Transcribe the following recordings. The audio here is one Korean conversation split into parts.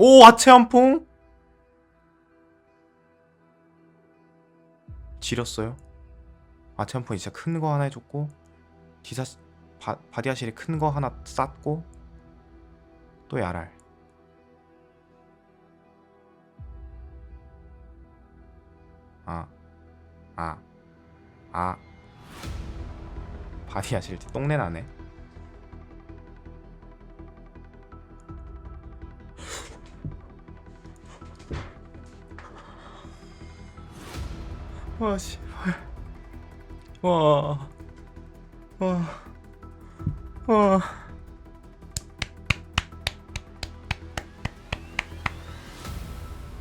오 아체 한풍 지렸어요 아체 한풍이 진짜 큰 거 하나 해줬고 디사 바, 바디아실이 큰 거 하나 쌌고 또 야랄 아, 아, 아. 바디아실 똥내 나네. 와, 씨. 와. 와. 와.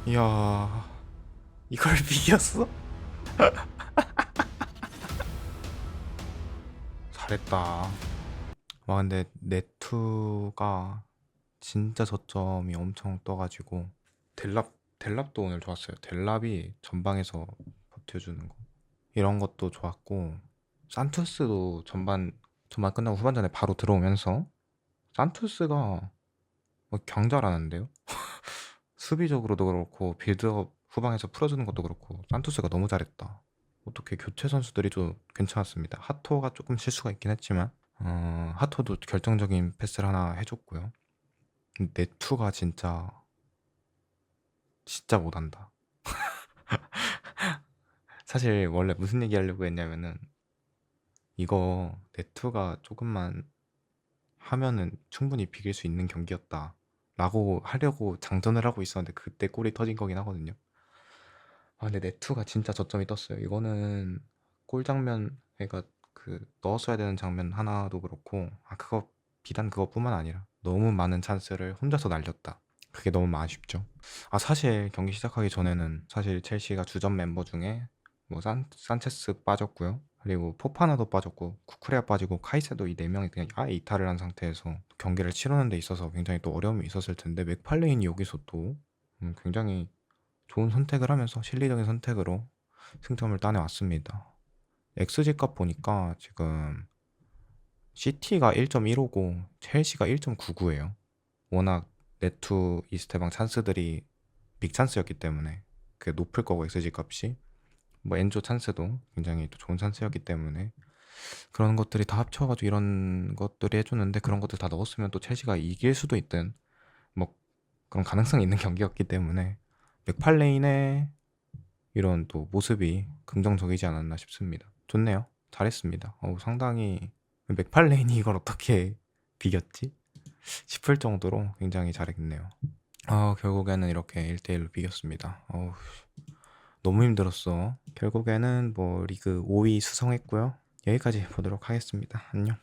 이야. 이걸 비겼어? 잘했다. 와 근데 네투가 진짜 저점이 엄청 떠가지고 델랍 델랍도 오늘 좋았어요. 델랍이 전방에서 버텨주는 거 이런 것도 좋았고 산투스도 전반 전반 끝나고 후반전에 바로 들어오면서 산투스가 뭐 경잘하는데요. 수비적으로도 그렇고 빌드업 후방에서 풀어주는 것도 그렇고 산투스가 너무 잘했다. 어떻게 교체 선수들이 좀 괜찮았습니다. 하토가 조금 실수가 있긴 했지만 어, 하토도 결정적인 패스를 하나 해줬고요. 네투가 진짜 진짜 못한다. 사실 원래 무슨 얘기 하려고 했냐면은 이거 네투가 조금만 하면은 충분히 비길 수 있는 경기였다. 라고 하려고 장전을 하고 있었는데 그때 골이 터진 거긴 하거든요. 아 근데 네투가 진짜 저점이 떴어요. 이거는 골 장면 그러니까 그 넣었어야 되는 장면 하나도 그렇고 아 그거 비단 그것뿐만 아니라 너무 많은 찬스를 혼자서 날렸다. 그게 너무 아쉽죠. 아 사실 경기 시작하기 전에는 사실 첼시가 주전 멤버 중에 뭐 산, 산체스 빠졌고요. 그리고 포파나도 빠졌고 쿠쿠레아 빠지고 카이세도 이 네 명이 그냥 아예 이탈을 한 상태에서 경기를 치르는 데 있어서 굉장히 또 어려움이 있었을 텐데 맥팔레인이 여기서 또 음, 굉장히 좋은 선택을 하면서 실리적인 선택으로 승점을 따내왔습니다. XG 값 보니까 지금 시티가 1.15고 첼시가 1.99예요. 워낙 네투 이스테방 찬스들이 빅 찬스였기 때문에 그게 높을 거고 XG 값이 뭐 엔조 찬스도 굉장히 또 좋은 찬스였기 때문에 그런 것들이 다 합쳐가지고 이런 것들이 해줬는데 그런 것들 다 넣었으면 또 첼시가 이길 수도 있든 뭐 그런 가능성이 있는 경기였기 때문에 맥팔레인의 이런 또 모습이 긍정적이지 않았나 싶습니다. 좋네요. 잘했습니다. 어우, 상당히 맥팔레인이 이걸 어떻게 비겼지? 싶을 정도로 굉장히 잘했네요. 아, 결국에는 이렇게 1대1로 비겼습니다. 어우, 너무 힘들었어. 결국에는 뭐 리그 5위 수성했고요. 여기까지 보도록 하겠습니다. 안녕.